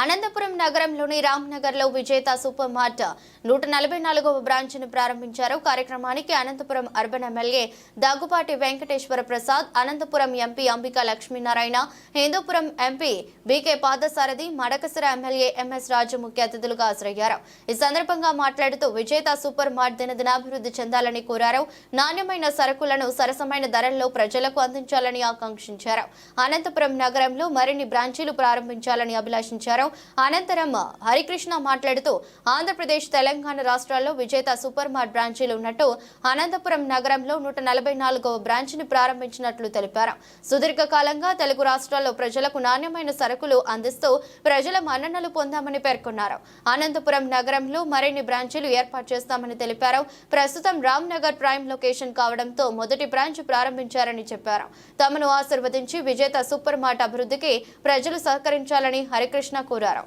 అనంతపురం నగరంలోని రామ్నగర్లో విజేత super mart నూట నలభై నాలుగవ బ్రాంచ్ను ప్రారంభించారు. కార్యక్రమానికి Anantapur urban MLA Daggubati Venkateswara Prasad Anantapur MP Ambika Lakshminarayana Hindupur MP BK Padasarathi Madakasira MLA MS Raju ముఖ్య అతిథులుగా హాజరయ్యారు. ఈ సందర్భంగా మాట్లాడుతూ విజేత సూపర్ మార్ట్ దినదినాభివృద్ధి చెందాలని కోరారు. నాణ్యమైన సరుకులను సరసమైన ధరల్లో ప్రజలకు అందించాలని ఆకాంక్షించారు. అనంతపురం నగరంలో మరిన్ని బ్రాంచీలు ప్రారంభించాలని అభిలాషించారు. అనంతరం హరికృష్ణ మాట్లాడుతూ ఆంధ్రప్రదేశ్ తెలంగాణ రాష్ట్రాల్లో విజేత సూపర్ మార్ట్ బ్రాంచీలు ఉన్నట్టు అనంతపురం నగరంలో నూట నలభై నాలుగవ బ్రాంచ్ని ప్రారంభించినట్లు తెలిపారు. సుదీర్ఘకాలంగా తెలుగు రాష్ట్రాల్లో ప్రజలకు నాణ్యమైన సరుకులు అందిస్తూ ప్రజల మన్ననలు పొందామని పేర్కొన్నారు. అనంతపురం నగరంలో మరిన్ని బ్రాంచీలు ఏర్పాటు చేస్తామని తెలిపారు. ప్రస్తుతం రామ్ నగర్ ప్రైమ్ లొకేషన్ కావడంతో మొదటి బ్రాంచ్ ప్రారంభించారని చెప్పారు. తమను ఆశీర్వదించి విజేత సూపర్ మార్ట్ అభివృద్ధికి ప్రజలు సహకరించాలని హరికృష్ణ కోరారు.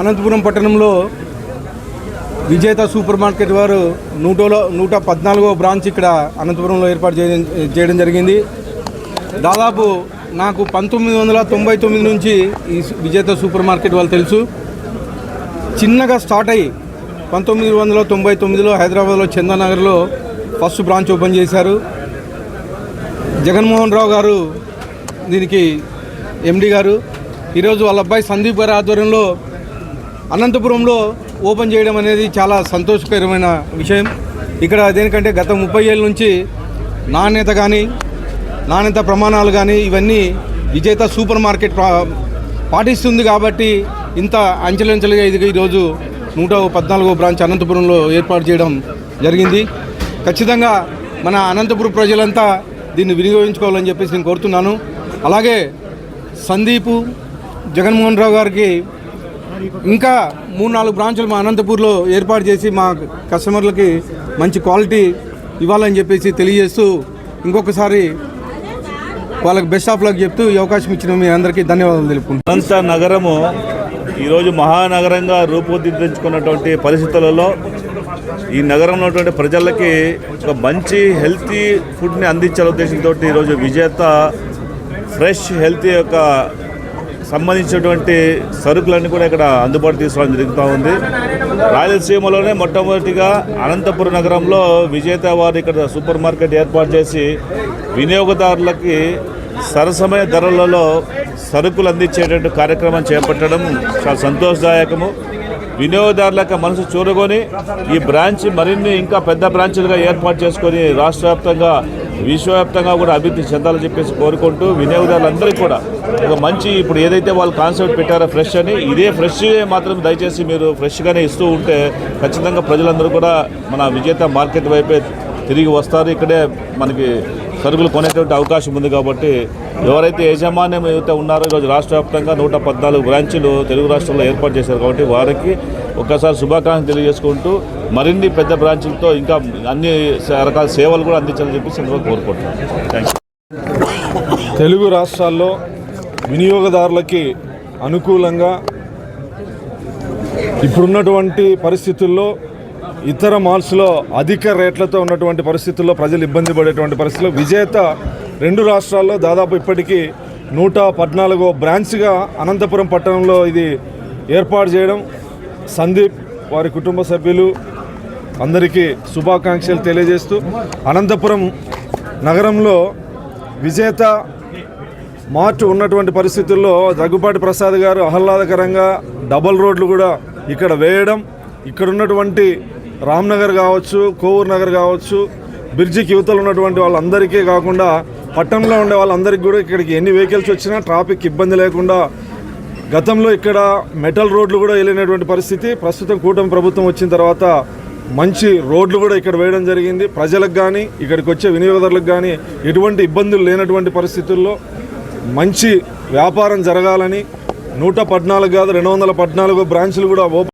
అనంతపురం పట్టణంలో విజేత సూపర్ మార్కెట్ వారు నూటలో నూట పద్నాలుగో బ్రాంచ్ ఇక్కడ అనంతపురంలో ఏర్పాటు చేయడం చేయడం జరిగింది. దాదాపు నాకు పంతొమ్మిది వందల తొంభై తొమ్మిది నుంచి ఈ విజేత సూపర్ మార్కెట్ వాళ్ళు తెలుసు. చిన్నగా స్టార్ట్ అయ్యి పంతొమ్మిది వందల తొంభై తొమ్మిదిలో హైదరాబాద్లో చందానగర్లో ఫస్ట్ బ్రాంచ్ ఓపెన్ చేశారు. జగన్మోహన్ రావు గారు దీనికి ఎండి గారు. ఈరోజు వాళ్ళ అబ్బాయి సందీప్ గారి ఆధ్వర్యంలో అనంతపురంలో ఓపెన్ చేయడం అనేది చాలా సంతోషకరమైన విషయం. ఇక్కడ దేనికంటే గత ముప్పై ఏళ్ళ నుంచి నాణ్యత కానీ నాణ్యత ప్రమాణాలు కానీ ఇవన్నీ విజేత సూపర్ మార్కెట్ పాటిస్తుంది కాబట్టి ఇంత అంచెలంచెలుగా ఇది ఈరోజు నూట పద్నాలుగో బ్రాంచ్ అనంతపురంలో ఏర్పాటు చేయడం జరిగింది. ఖచ్చితంగా మన అనంతపురం ప్రజలంతా దీన్ని వినియోగించుకోవాలని చెప్పేసి నేను కోరుతున్నాను. అలాగే సందీపు జగన్మోహన్ రావు గారికి ఇంకా మూడు నాలుగు బ్రాంచులు మా అనంతపూర్లో ఏర్పాటు చేసి మా కస్టమర్లకి మంచి క్వాలిటీ ఇవ్వాలని చెప్పేసి తెలియజేస్తూ ఇంకొకసారి వాళ్ళకి బెస్ట్ ఆఫ్ లక్ చెప్తూ ఈ అవకాశం ఇచ్చిన మీ అందరికీ ధన్యవాదాలు తెలుపుకుంటున్నాను. అనంత నగరము ఈరోజు మహానగరంగా రూపుదిద్దించుకున్నటువంటి పరిస్థితులలో ఈ నగరంలో ఉన్నటువంటి ప్రజలకి ఒక మంచి హెల్తీ ఫుడ్ని అందించాల ఉద్దేశంతో ఈరోజు విజేత ఫ్రెష్ హెల్తీ యొక్క సంబంధించినటువంటి సరుకులన్నీ కూడా ఇక్కడ అందుబాటు తీసుకోవడం జరుగుతూ ఉంది. రాయలసీమలోనే మొట్టమొదటిగా అనంతపురం నగరంలో విజేత వారు ఇక్కడ సూపర్ మార్కెట్ ఏర్పాటు చేసి వినియోగదారులకి సరసమైన ధరలలో సరుకులు అందించేటువంటి కార్యక్రమం చేపట్టడం చాలా సంతోషదాయకము. వినియోగదారుల యొక్క మనసు చూరగొని ఈ బ్రాంచ్ మరిన్ని ఇంకా పెద్ద బ్రాంచ్లుగా ఏర్పాటు చేసుకొని రాష్ట్ర వ్యాప్తంగా విశ్వవ్యాప్తంగా కూడా అభివృద్ధి చెందాలని చెప్పేసి కోరుకుంటూ వినియోగదారులందరికీ కూడా ఒక మంచి ఇప్పుడు ఏదైతే వాళ్ళు కాన్సెప్ట్ పెట్టారో ఫ్రెష్ అని ఇదే ఫ్రెష్ మాత్రం దయచేసి మీరు ఫ్రెష్గానే ఇస్తూ ఉంటే ఖచ్చితంగా ప్రజలందరూ కూడా మన విజేత మార్కెట్ వైపే తిరిగి వస్తారు. ఇక్కడే మనకి సరుకులు కొనేటువంటి అవకాశం ఉంది కాబట్టి ఎవరైతే యాజమాన్యం ఏదైతే ఉన్నారో ఈరోజు రాష్ట్ర వ్యాప్తంగా నూట పద్నాలుగు బ్రాంచ్లు తెలుగు రాష్ట్రంలో ఏర్పాటు చేశారు కాబట్టి వారికి ఒక్కసారి శుభాకాంక్షలు తెలియజేసుకుంటూ మరిన్ని పెద్ద బ్రాంచులతో ఇంకా అన్ని రకాల సేవలు కూడా అందించాలని చెప్పి సందర్భంగా కోరుకుంటున్నాను థ్యాంక్ తెలుగు రాష్ట్రాల్లో వినియోగదారులకి అనుకూలంగా ఇప్పుడున్నటువంటి పరిస్థితుల్లో ఇతర మాల్స్లో అధిక రేట్లతో ఉన్నటువంటి పరిస్థితుల్లో ప్రజలు ఇబ్బంది పడేటువంటి పరిస్థితుల్లో విజేత రెండు రాష్ట్రాల్లో దాదాపు ఇప్పటికీ నూట పద్నాలుగో బ్రాంచ్గా అనంతపురం పట్టణంలో ఇది ఏర్పాటు చేయడం సందీప్ వారి కుటుంబ సభ్యులు అందరికీ శుభాకాంక్షలు తెలియజేస్తూ అనంతపురం నగరంలో విజేత మార్చ్ ఉన్నటువంటి పరిస్థితుల్లో దగ్గుపాటి ప్రసాద్ గారు ఆహ్లాదకరంగా డబల్ రోడ్లు కూడా ఇక్కడ వేయడం ఇక్కడ ఉన్నటువంటి రామ్నగర్ కావచ్చు కోవూర్ నగర్ కావచ్చు బ్రిడ్జికి యువతలు ఉన్నటువంటి వాళ్ళందరికీ కాకుండా పట్టణంలో ఉండే వాళ్ళందరికీ కూడా ఇక్కడికి ఎన్ని వెహికల్స్ వచ్చినా ట్రాఫిక్ ఇబ్బంది లేకుండా గతంలో ఇక్కడ మెటల్ రోడ్లు కూడా వెళ్ళినటువంటి పరిస్థితి ప్రస్తుతం కూటమి ప్రభుత్వం వచ్చిన తర్వాత మంచి రోడ్లు కూడా ఇక్కడ వేయడం జరిగింది. ప్రజలకు కానీ ఇక్కడికి వచ్చే వినియోగదారులకు కానీ ఎటువంటి ఇబ్బందులు లేనటువంటి పరిస్థితుల్లో మంచి వ్యాపారం జరగాలని నూట పద్నాలుగు కాదు రెండు వందల పద్నాలుగు బ్రాంచ్లు కూడా ఓపెన్